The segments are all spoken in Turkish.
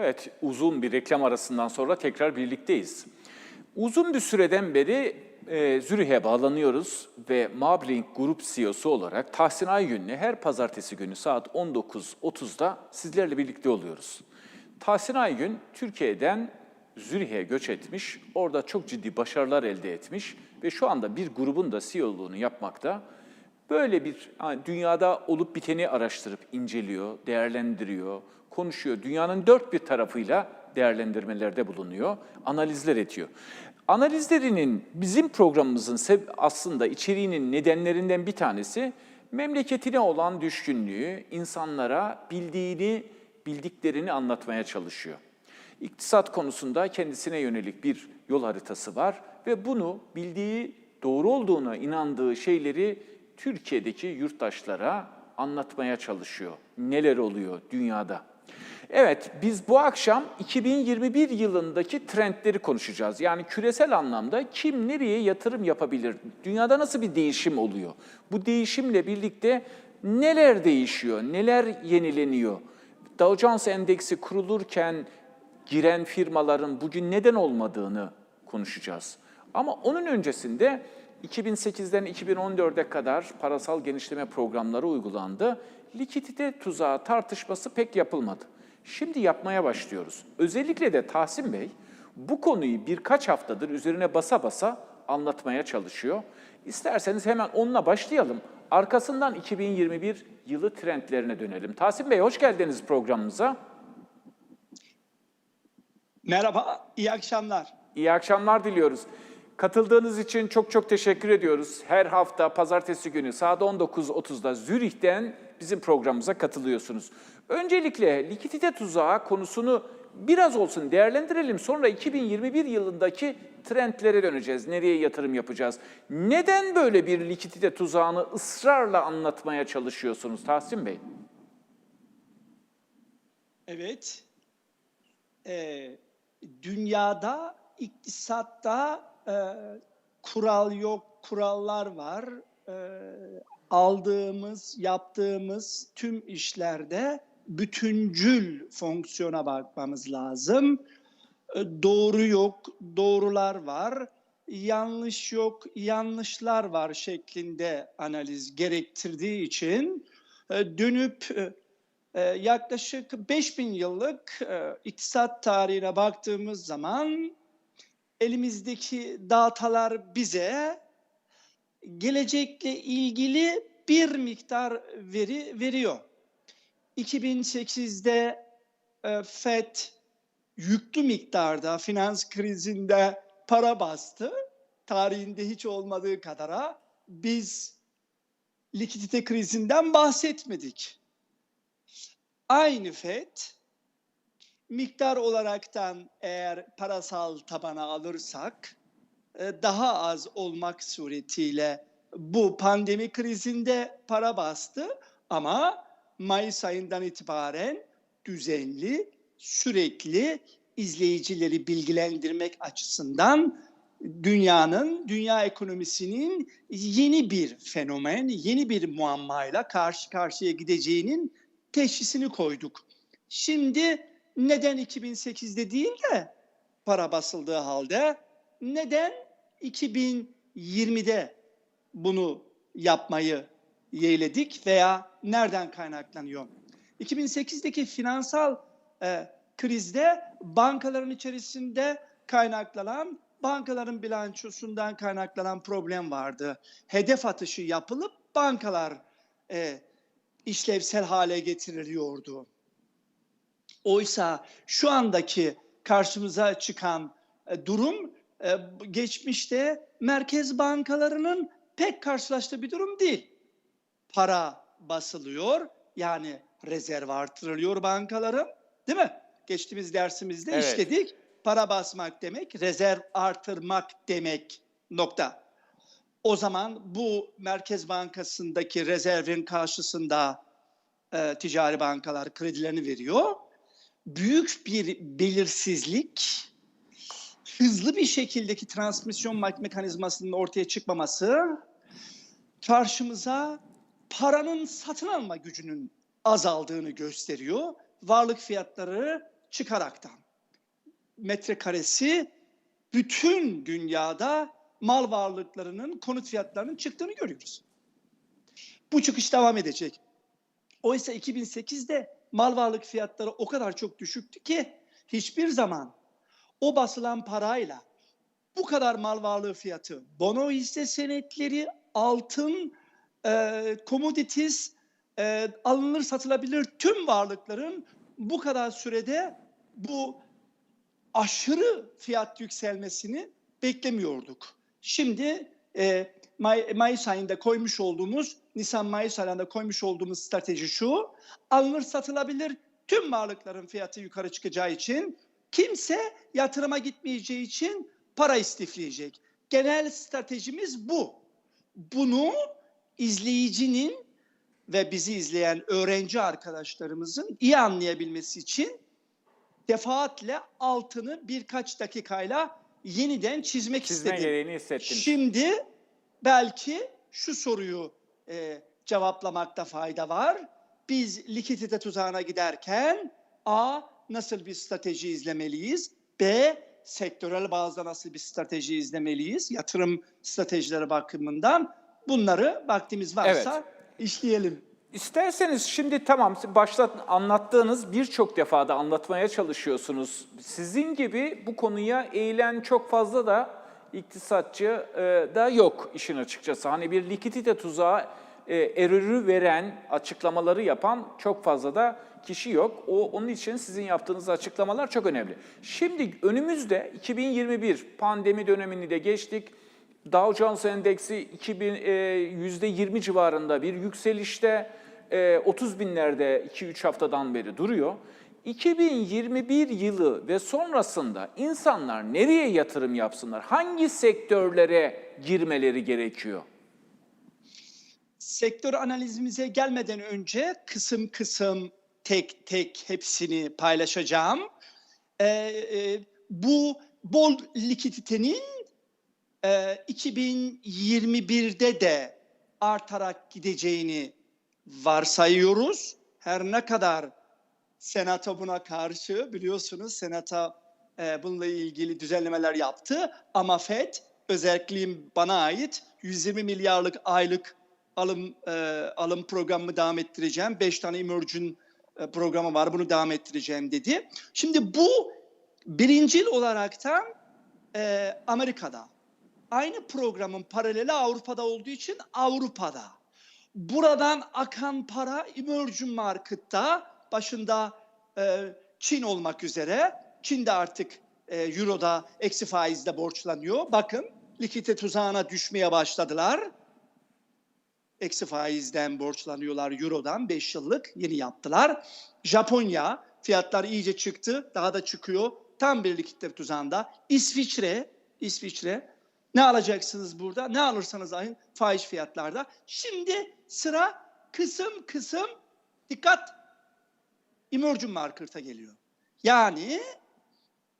Evet, uzun bir reklam arasından sonra tekrar birlikteyiz. Uzun bir süreden beri e, Zürih'e bağlanıyoruz ve Mablink Grup CEO'su olarak Tahsin Aygün'le her pazartesi günü saat 19.30'da sizlerle birlikte oluyoruz. Tahsin Aygün, Türkiye'den Zürih'e göç etmiş, orada çok ciddi başarılar elde etmiş ve şu anda bir grubun da CEO'luğunu yapmakta. Böyle bir hani dünyada olup biteni araştırıp inceliyor, değerlendiriyor, konuşuyor. Dünyanın dört bir tarafıyla değerlendirmelerde bulunuyor, analizler ediyor. Analizlerinin bizim programımızın aslında içeriğinin nedenlerinden bir tanesi memleketine olan düşkünlüğü, insanlara bildiğini, bildiklerini anlatmaya çalışıyor. İktisat konusunda kendisine yönelik bir yol haritası var ve bunu bildiği, doğru olduğuna inandığı şeyleri Türkiye'deki yurttaşlara anlatmaya çalışıyor. Neler oluyor dünyada? Evet, biz bu akşam 2021 yılındaki trendleri konuşacağız. Yani küresel anlamda kim nereye yatırım yapabilir? Dünyada nasıl bir değişim oluyor? Bu değişimle birlikte neler değişiyor? Neler yenileniyor? Dow Jones Endeksi kurulurken giren firmaların bugün neden olmadığını konuşacağız. Ama onun öncesinde 2008'den 2014'e kadar parasal genişleme programları uygulandı. Likidite tuzağı tartışması pek yapılmadı. Şimdi yapmaya başlıyoruz. Özellikle de Tahsin Bey bu konuyu birkaç haftadır üzerine basa basa anlatmaya çalışıyor. İsterseniz hemen onunla başlayalım. Arkasından 2021 yılı trendlerine dönelim. Tahsin Bey hoş geldiniz programımıza. Merhaba, iyi akşamlar. İyi akşamlar diliyoruz. Katıldığınız için çok çok teşekkür ediyoruz. Her hafta pazartesi günü saat 19.30'da Zürih'ten bizim programımıza katılıyorsunuz. Öncelikle likidite tuzağı konusunu biraz olsun değerlendirelim. Sonra 2021 yılındaki trendlere döneceğiz. Nereye yatırım yapacağız? Neden böyle bir likidite tuzağını ısrarla anlatmaya çalışıyorsunuz Tahsin Bey? Evet, Ee, dünyada iktisatta e, kural yok, kurallar var. Ee, aldığımız, yaptığımız tüm işlerde bütüncül fonksiyona bakmamız lazım. Ee, doğru yok, doğrular var. Yanlış yok, yanlışlar var şeklinde analiz gerektirdiği için e, dönüp e, ee, yaklaşık 5000 yıllık e, iktisat tarihine baktığımız zaman elimizdeki datalar bize gelecekle ilgili bir miktar veri veriyor. 2008'de e, FED yüklü miktarda finans krizinde para bastı. Tarihinde hiç olmadığı kadara biz likidite krizinden bahsetmedik aynı FED miktar olaraktan eğer parasal tabana alırsak e, daha az olmak suretiyle bu pandemi krizinde para bastı ama Mayıs ayından itibaren düzenli, sürekli izleyicileri bilgilendirmek açısından dünyanın, dünya ekonomisinin yeni bir fenomen, yeni bir muammayla karşı karşıya gideceğinin teşhisini koyduk. Şimdi neden 2008'de değil de para basıldığı halde neden 2020'de bunu yapmayı yeğledik veya nereden kaynaklanıyor? 2008'deki finansal e, krizde bankaların içerisinde kaynaklanan bankaların bilançosundan kaynaklanan problem vardı. Hedef atışı yapılıp bankalar e, işlevsel hale getiriliyordu. Oysa şu andaki karşımıza çıkan e, durum e, geçmişte merkez bankalarının pek karşılaştığı bir durum değil. Para basılıyor yani rezerv artırılıyor bankaların değil mi? Geçtiğimiz dersimizde Evet. işledik. Para basmak demek rezerv artırmak demek nokta. O zaman bu Merkez Bankası'ndaki rezervin karşısında e, ticari bankalar kredilerini veriyor. Büyük bir belirsizlik, hızlı bir şekildeki transmisyon me- mekanizmasının ortaya çıkmaması karşımıza paranın satın alma gücünün azaldığını gösteriyor. Varlık fiyatları çıkaraktan metrekaresi bütün dünyada mal varlıklarının, konut fiyatlarının çıktığını görüyoruz. Bu çıkış devam edecek. Oysa 2008'de mal varlık fiyatları o kadar çok düşüktü ki hiçbir zaman o basılan parayla bu kadar mal varlığı fiyatı, bono hisse senetleri, altın, e, commodities, e, alınır satılabilir tüm varlıkların bu kadar sürede bu aşırı fiyat yükselmesini beklemiyorduk. Şimdi e, May- Mayıs ayında koymuş olduğumuz, Nisan-Mayıs ayında koymuş olduğumuz strateji şu, alınır satılabilir tüm varlıkların fiyatı yukarı çıkacağı için kimse yatırıma gitmeyeceği için para istifleyecek. Genel stratejimiz bu. Bunu izleyicinin ve bizi izleyen öğrenci arkadaşlarımızın iyi anlayabilmesi için defaatle altını birkaç dakikayla yeniden çizmek Çizme istedim. gereğini hissettiniz. Şimdi belki şu soruyu e, cevaplamakta fayda var. Biz likidite tuzağına giderken A. Nasıl bir strateji izlemeliyiz? B. Sektörel bazda nasıl bir strateji izlemeliyiz? Yatırım stratejileri bakımından bunları vaktimiz varsa işleyelim. İsterseniz şimdi tamam başta anlattığınız birçok defada anlatmaya çalışıyorsunuz. Sizin gibi bu konuya eğilen çok fazla da iktisatçı e, da yok işin açıkçası. Hani bir likidite tuzağı e, erörü veren açıklamaları yapan çok fazla da kişi yok. O onun için sizin yaptığınız açıklamalar çok önemli. Şimdi önümüzde 2021 pandemi dönemini de geçtik. Dow Jones Endeksi 2000, e, %20 civarında bir yükselişte e, 30 binlerde 2-3 haftadan beri duruyor. 2021 yılı ve sonrasında insanlar nereye yatırım yapsınlar? Hangi sektörlere girmeleri gerekiyor? Sektör analizimize gelmeden önce kısım kısım tek tek hepsini paylaşacağım. Ee, e, bu bol likiditenin e, 2021'de de artarak gideceğini varsayıyoruz. Her ne kadar Senato buna karşı biliyorsunuz Senato e, bununla ilgili düzenlemeler yaptı ama FED özellikle bana ait 120 milyarlık aylık alım e, alım programı devam ettireceğim. 5 tane emerging e, programı var bunu devam ettireceğim dedi. Şimdi bu birincil olaraktan e, Amerika'da aynı programın paraleli Avrupa'da olduğu için Avrupa'da. Buradan akan para emerging market'ta başında e, Çin olmak üzere. Çin de artık e, Euro'da eksi faizle borçlanıyor. Bakın likidite tuzağına düşmeye başladılar. Eksi faizden borçlanıyorlar Euro'dan 5 yıllık yeni yaptılar. Japonya fiyatlar iyice çıktı daha da çıkıyor. Tam bir likidite tuzağında. İsviçre, İsviçre ne alacaksınız burada? Ne alırsanız alın faiz fiyatlarda. Şimdi sıra kısım kısım dikkat emerging market'a geliyor. Yani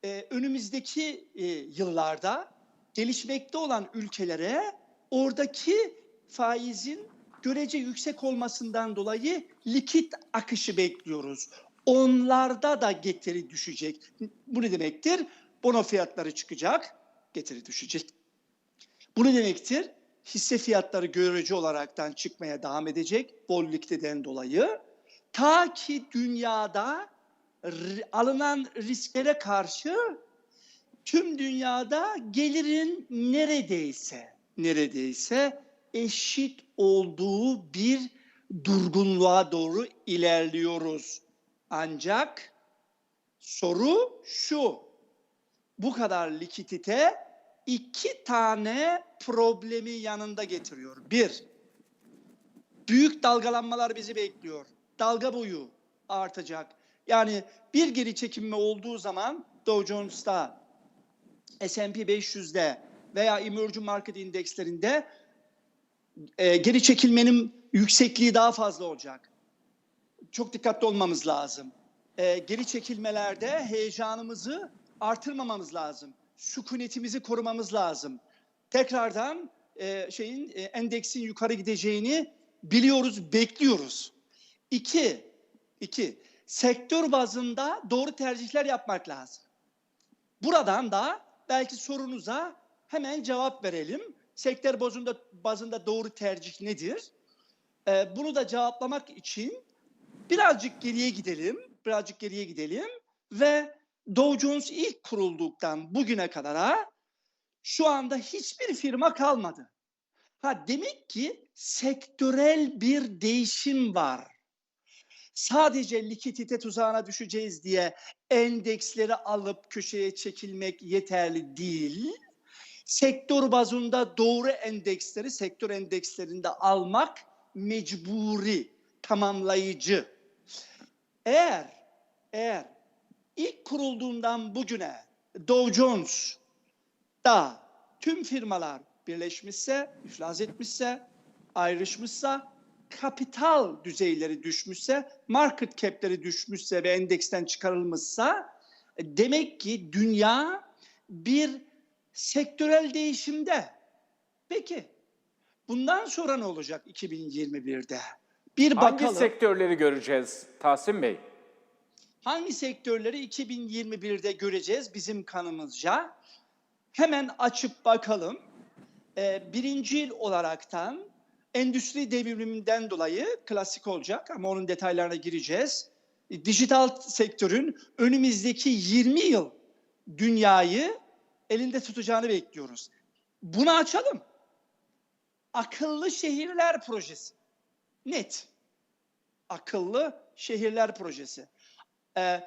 e, önümüzdeki e, yıllarda gelişmekte olan ülkelere oradaki faizin görece yüksek olmasından dolayı likit akışı bekliyoruz. Onlarda da getiri düşecek. Bu ne demektir? Bono fiyatları çıkacak, getiri düşecek. Bu ne demektir? Hisse fiyatları görece olaraktan çıkmaya devam edecek bol likideden dolayı. Ta ki dünyada alınan risklere karşı tüm dünyada gelirin neredeyse neredeyse eşit olduğu bir durgunluğa doğru ilerliyoruz. Ancak soru şu. Bu kadar likidite iki tane problemi yanında getiriyor. Bir, büyük dalgalanmalar bizi bekliyor. Dalga boyu artacak. Yani bir geri çekilme olduğu zaman Dow Jones'ta, S&P 500'de veya emerging market indekslerinde e, geri çekilmenin yüksekliği daha fazla olacak. Çok dikkatli olmamız lazım. E, geri çekilmelerde heyecanımızı artırmamamız lazım. Sükunetimizi korumamız lazım. Tekrardan e, şeyin e, endeksin yukarı gideceğini biliyoruz, bekliyoruz. İki, iki sektör bazında doğru tercihler yapmak lazım. Buradan da belki sorunuza hemen cevap verelim. Sektör bazında, bazında doğru tercih nedir? Ee, bunu da cevaplamak için birazcık geriye gidelim. Birazcık geriye gidelim ve Dow Jones ilk kurulduktan bugüne kadar şu anda hiçbir firma kalmadı. Ha demek ki sektörel bir değişim var. Sadece likidite tuzağına düşeceğiz diye endeksleri alıp köşeye çekilmek yeterli değil. Sektör bazında doğru endeksleri sektör endekslerinde almak mecburi, tamamlayıcı. Eğer eğer ilk kurulduğundan bugüne Dow Jones da tüm firmalar birleşmişse, iflas etmişse, ayrışmışsa, kapital düzeyleri düşmüşse, market cap'leri düşmüşse ve endeksten çıkarılmışsa e, demek ki dünya bir sektörel değişimde. Peki bundan sonra ne olacak 2021'de? Bir Hangi bakalım. sektörleri göreceğiz Tahsin Bey? Hangi sektörleri 2021'de göreceğiz bizim kanımızca? Hemen açıp bakalım. Ee, birinci yıl olaraktan endüstri devriminden dolayı klasik olacak ama onun detaylarına gireceğiz. E, Dijital sektörün önümüzdeki 20 yıl dünyayı elinde tutacağını bekliyoruz. Bunu açalım. Akıllı şehirler projesi. Net. Akıllı şehirler projesi. Ee,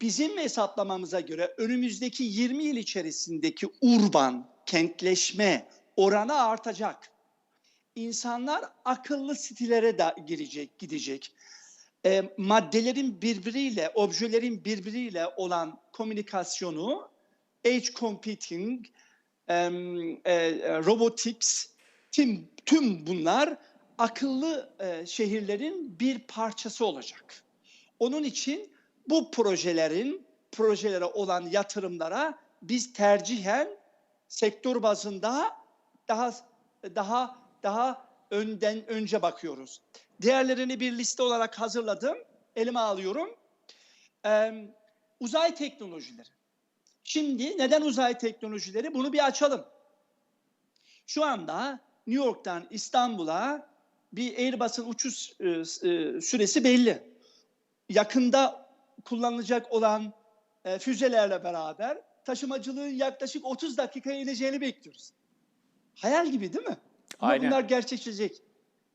bizim hesaplamamıza göre önümüzdeki 20 yıl içerisindeki urban kentleşme oranı artacak. İnsanlar akıllı sitelere de girecek, gidecek. Ee, maddelerin birbiriyle, objelerin birbiriyle olan komünikasyonu, edge computing, em, e, robotics, tüm, tüm bunlar akıllı e, şehirlerin bir parçası olacak. Onun için bu projelerin projelere olan yatırımlara biz tercihen sektör bazında daha daha daha önden önce bakıyoruz. Diğerlerini bir liste olarak hazırladım. Elime alıyorum. Ee, uzay teknolojileri. Şimdi neden uzay teknolojileri? Bunu bir açalım. Şu anda New York'tan İstanbul'a bir Airbus'un uçuş e, süresi belli. Yakında kullanılacak olan e, füzelerle beraber taşımacılığın yaklaşık 30 dakikaya ineceğini bekliyoruz. Hayal gibi değil mi? Ama Aynen. bunlar gerçekleşecek.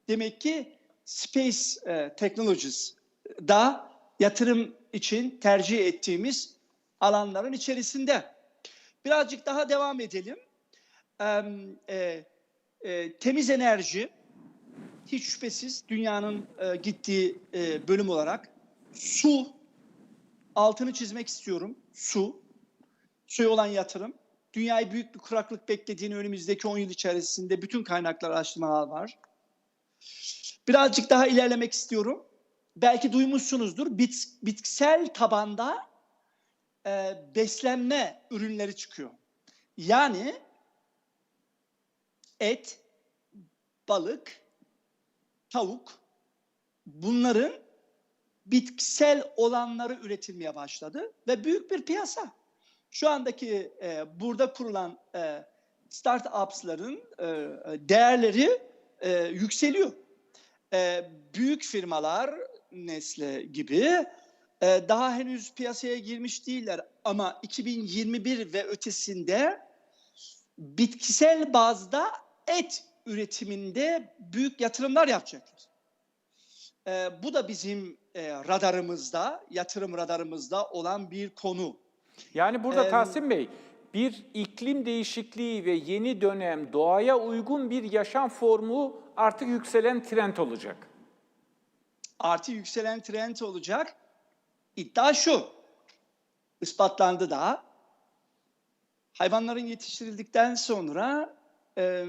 Demek ki Space e, Technologies da yatırım için tercih ettiğimiz alanların içerisinde. Birazcık daha devam edelim. E, e, temiz enerji hiç şüphesiz dünyanın e, gittiği e, bölüm olarak su altını çizmek istiyorum. Su. Suya olan yatırım. Dünyayı büyük bir kuraklık beklediğini önümüzdeki 10 yıl içerisinde bütün kaynaklar araştırmalar var. Birazcık daha ilerlemek istiyorum. Belki duymuşsunuzdur. Bit, bitkisel tabanda e, beslenme ürünleri çıkıyor. Yani et, balık, tavuk bunların bitkisel olanları üretilmeye başladı ve büyük bir piyasa. Şu andaki e, burada kurulan e, startups'ların e, değerleri e, yükseliyor. E, büyük firmalar Nestle gibi e, daha henüz piyasaya girmiş değiller ama 2021 ve ötesinde bitkisel bazda et üretiminde büyük yatırımlar yapacaklar. E, bu da bizim e, radarımızda, yatırım radarımızda olan bir konu. Yani burada Ee, Tahsin Bey bir iklim değişikliği ve yeni dönem doğaya uygun bir yaşam formu artık yükselen trend olacak. Artı yükselen trend olacak. İddia şu, ispatlandı da. Hayvanların yetiştirildikten sonra e,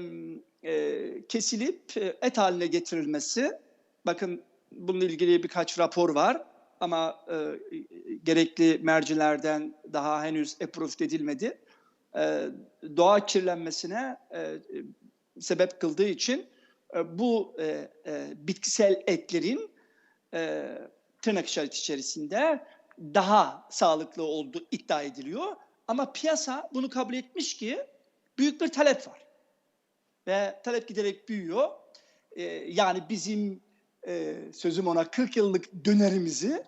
e, kesilip e, et haline getirilmesi, bakın bununla ilgili birkaç rapor var ama e, gerekli mercilerden daha henüz approved edilmedi. E, doğa kirlenmesine e, sebep kıldığı için e, bu e, e, bitkisel etlerin e, tırnak işareti içerisinde daha sağlıklı olduğu iddia ediliyor. Ama piyasa bunu kabul etmiş ki büyük bir talep var. Ve talep giderek büyüyor. Ee, yani bizim e, sözüm ona 40 yıllık dönerimizi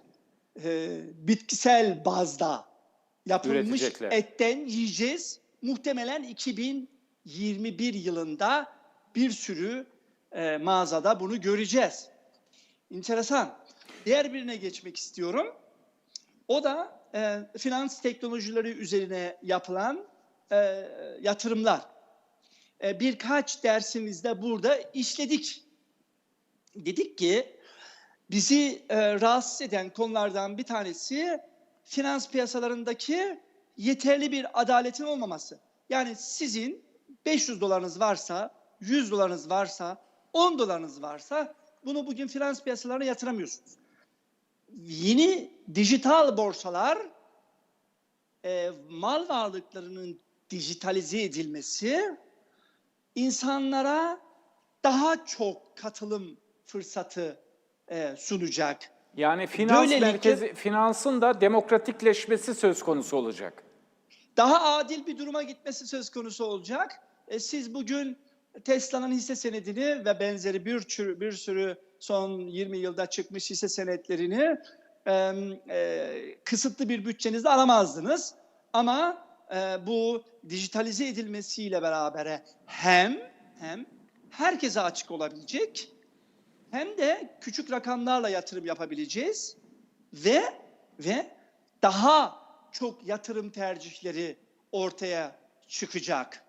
e, bitkisel bazda yapılmış etten yiyeceğiz. Muhtemelen 2021 yılında bir sürü e, mağazada bunu göreceğiz. Enteresan. Diğer birine geçmek istiyorum. O da e, finans teknolojileri üzerine yapılan e, yatırımlar. E, birkaç dersimizde burada işledik. Dedik ki bizi e, rahatsız eden konulardan bir tanesi finans piyasalarındaki yeterli bir adaletin olmaması. Yani sizin 500 dolarınız varsa, 100 dolarınız varsa, 10 dolarınız varsa bunu bugün finans piyasalarına yatıramıyorsunuz. Yeni dijital borsalar e, mal varlıklarının dijitalize edilmesi insanlara daha çok katılım fırsatı e, sunacak. Yani finans Böylelikle- merkezi, finansın da demokratikleşmesi söz konusu olacak. daha adil bir duruma gitmesi söz konusu olacak. E, siz bugün Tesla'nın hisse senedini ve benzeri bir sürü, bir sürü son 20 yılda çıkmış hisse senetlerini e, e, kısıtlı bir bütçenizde alamazdınız. Ama e, bu dijitalize edilmesiyle beraber hem hem herkese açık olabilecek hem de küçük rakamlarla yatırım yapabileceğiz ve ve daha çok yatırım tercihleri ortaya çıkacak.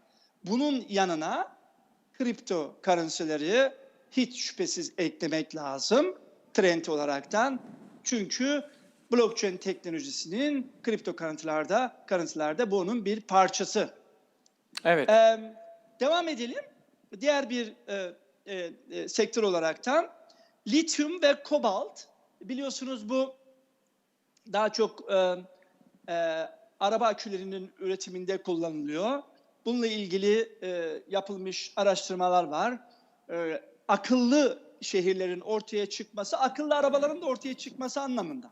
Bunun yanına kripto currency'leri hiç şüphesiz eklemek lazım trend olaraktan. Çünkü blockchain teknolojisinin kripto currency'lerde, currency'lerde bunun bir parçası. Evet. Ee, devam edelim. Diğer bir e, e, e, sektör olaraktan lityum ve kobalt. Biliyorsunuz bu daha çok e, e, araba akülerinin üretiminde kullanılıyor. Bununla ilgili e, yapılmış araştırmalar var. E, akıllı şehirlerin ortaya çıkması, akıllı arabaların da ortaya çıkması anlamında.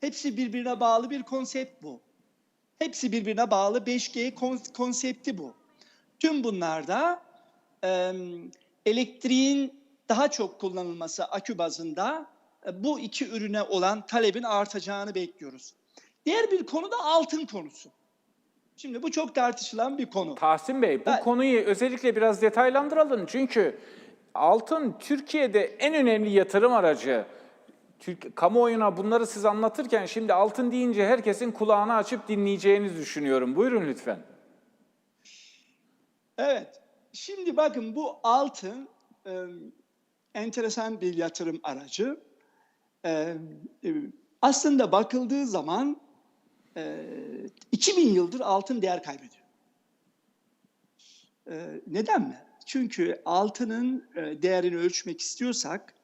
Hepsi birbirine bağlı bir konsept bu. Hepsi birbirine bağlı 5G kon- konsepti bu. Tüm bunlarda e, elektriğin daha çok kullanılması akü bazında e, bu iki ürüne olan talebin artacağını bekliyoruz. Diğer bir konu da altın konusu. Şimdi bu çok tartışılan bir konu. Tahsin Bey bu Ben- konuyu özellikle biraz detaylandıralım. Çünkü altın Türkiye'de en önemli yatırım aracı. Türk, kamuoyuna bunları siz anlatırken şimdi altın deyince herkesin kulağını açıp dinleyeceğini düşünüyorum. Buyurun lütfen. Evet. Şimdi bakın bu altın e, enteresan bir yatırım aracı. E, aslında bakıldığı zaman e, 2000 yıldır altın değer kaybediyor. E, neden mi? Çünkü altının e, değerini ölçmek istiyorsak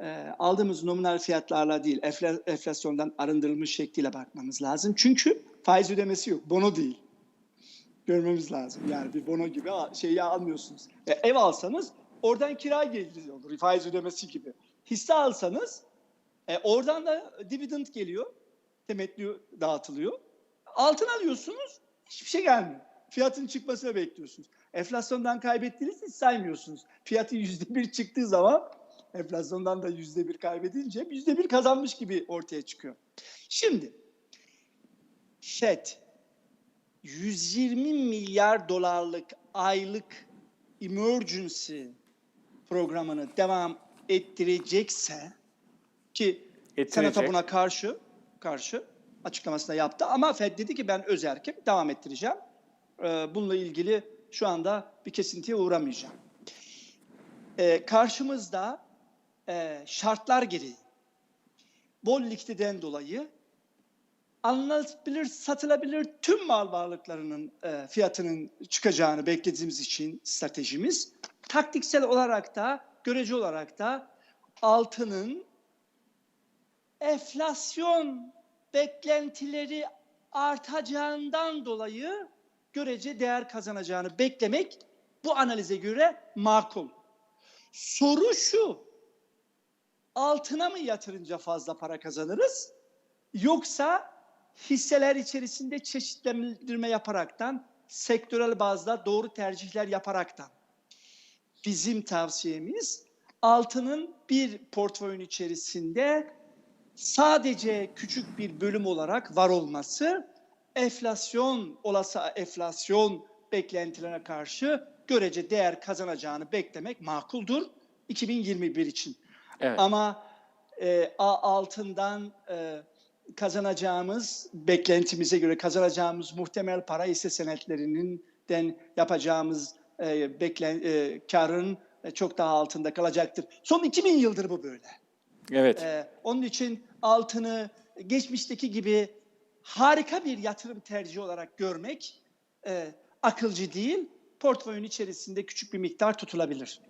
e, aldığımız nominal fiyatlarla değil enfla- enflasyondan arındırılmış şekliyle bakmamız lazım. Çünkü faiz ödemesi yok. Bono değil görmemiz lazım. Yani bir bono gibi şeyi almıyorsunuz. E, ev alsanız oradan kira geliri olur. Faiz ödemesi gibi. Hisse alsanız e, oradan da dividend geliyor. Temettü dağıtılıyor. Altın alıyorsunuz hiçbir şey gelmiyor. Fiyatın çıkmasını bekliyorsunuz. Enflasyondan kaybettiğiniz hiç saymıyorsunuz. Fiyatı yüzde bir çıktığı zaman enflasyondan da yüzde bir kaybedince yüzde bir kazanmış gibi ortaya çıkıyor. Şimdi FED 120 milyar dolarlık aylık emergency programını devam ettirecekse ki Ettirecek. Buna karşı karşı açıklamasını yaptı ama Fed dedi ki ben özerkim devam ettireceğim. Ee, bununla ilgili şu anda bir kesintiye uğramayacağım. Ee, karşımızda e, şartlar gereği bol likiditen dolayı alınabilir, satılabilir tüm mal varlıklarının e, fiyatının çıkacağını beklediğimiz için stratejimiz taktiksel olarak da görece olarak da altının enflasyon beklentileri artacağından dolayı görece değer kazanacağını beklemek bu analize göre makul. Soru şu. altına mı yatırınca fazla para kazanırız? Yoksa hisseler içerisinde çeşitlendirme yaparaktan, sektörel bazda doğru tercihler yaparaktan. Bizim tavsiyemiz altının bir portföyün içerisinde sadece küçük bir bölüm olarak var olması enflasyon, olası enflasyon beklentilerine karşı görece değer kazanacağını beklemek makuldur 2021 için. Evet. Ama e, altından e, kazanacağımız beklentimize göre kazanacağımız muhtemel para hisse senetlerinden yapacağımız e, beklen e, karın e, çok daha altında kalacaktır. Son 2000 yıldır bu böyle. Evet. Ee, onun için altını geçmişteki gibi harika bir yatırım tercihi olarak görmek e, akılcı değil. Portföyün içerisinde küçük bir miktar tutulabilir.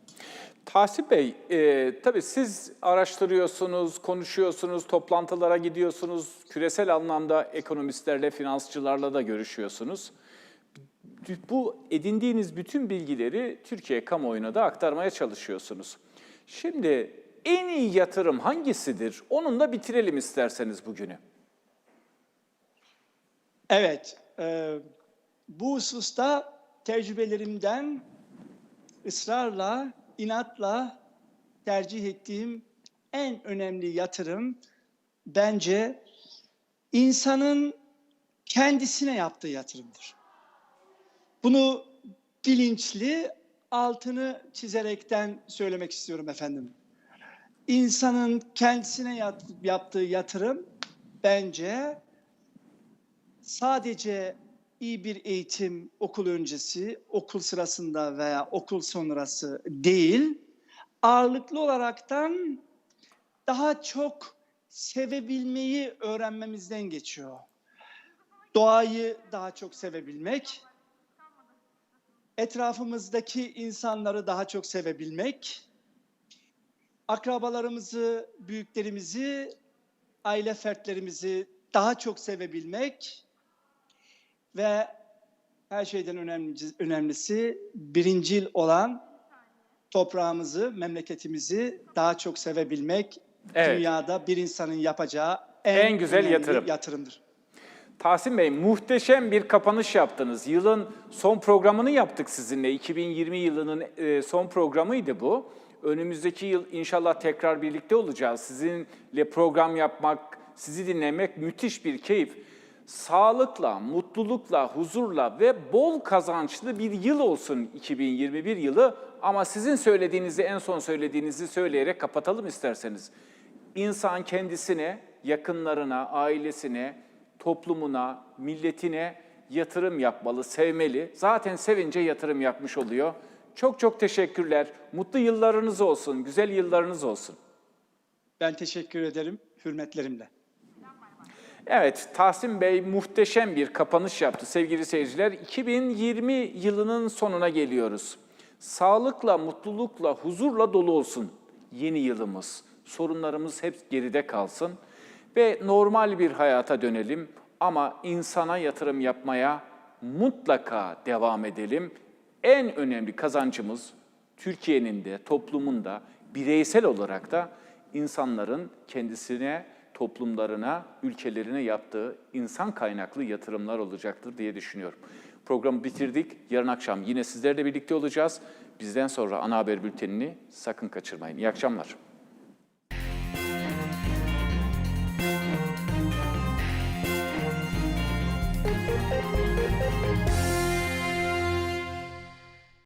Tahsin Bey, e, tabii siz araştırıyorsunuz, konuşuyorsunuz, toplantılara gidiyorsunuz, küresel anlamda ekonomistlerle, finansçılarla da görüşüyorsunuz. Bu edindiğiniz bütün bilgileri Türkiye kamuoyuna da aktarmaya çalışıyorsunuz. Şimdi en iyi yatırım hangisidir? Onunla bitirelim isterseniz bugünü. Evet, e, bu hususta tecrübelerimden ısrarla, inatla tercih ettiğim en önemli yatırım bence insanın kendisine yaptığı yatırımdır. Bunu bilinçli altını çizerekten söylemek istiyorum efendim. İnsanın kendisine yaptığı yatırım bence sadece iyi bir eğitim okul öncesi, okul sırasında veya okul sonrası değil, ağırlıklı olaraktan daha çok sevebilmeyi öğrenmemizden geçiyor. Doğayı daha çok sevebilmek, etrafımızdaki insanları daha çok sevebilmek, akrabalarımızı, büyüklerimizi, aile fertlerimizi daha çok sevebilmek ve her şeyden önemli, önemlisi birincil olan toprağımızı, memleketimizi daha çok sevebilmek Evet. dünyada bir insanın yapacağı en, En güzel yatırım. yatırımdır. Tahsin Bey, muhteşem bir kapanış yaptınız. Yılın son programını yaptık sizinle. 2020 yılının e, son programıydı bu. Önümüzdeki yıl inşallah tekrar birlikte olacağız. Sizinle program yapmak, sizi dinlemek müthiş bir keyif. Sağlıkla, mutlulukla, huzurla ve bol kazançlı bir yıl olsun 2021 yılı. Ama sizin söylediğinizi, en son söylediğinizi söyleyerek kapatalım isterseniz. İnsan kendisine, yakınlarına, ailesine, toplumuna, milletine yatırım yapmalı, sevmeli. Zaten sevince yatırım yapmış oluyor. Çok çok teşekkürler. Mutlu yıllarınız olsun, güzel yıllarınız olsun. Ben teşekkür ederim hürmetlerimle. Evet, Tahsin Bey muhteşem bir kapanış yaptı sevgili seyirciler. 2020 yılının sonuna geliyoruz. Sağlıkla, mutlulukla, huzurla dolu olsun yeni yılımız. Sorunlarımız hep geride kalsın ve normal bir hayata dönelim ama insana yatırım yapmaya mutlaka devam edelim. En önemli kazancımız Türkiye'nin de, toplumun da, bireysel olarak da insanların kendisine, toplumlarına, ülkelerine yaptığı insan kaynaklı yatırımlar olacaktır diye düşünüyorum. Programı bitirdik. Yarın akşam yine sizlerle birlikte olacağız. Bizden sonra ana haber bültenini sakın kaçırmayın. İyi akşamlar.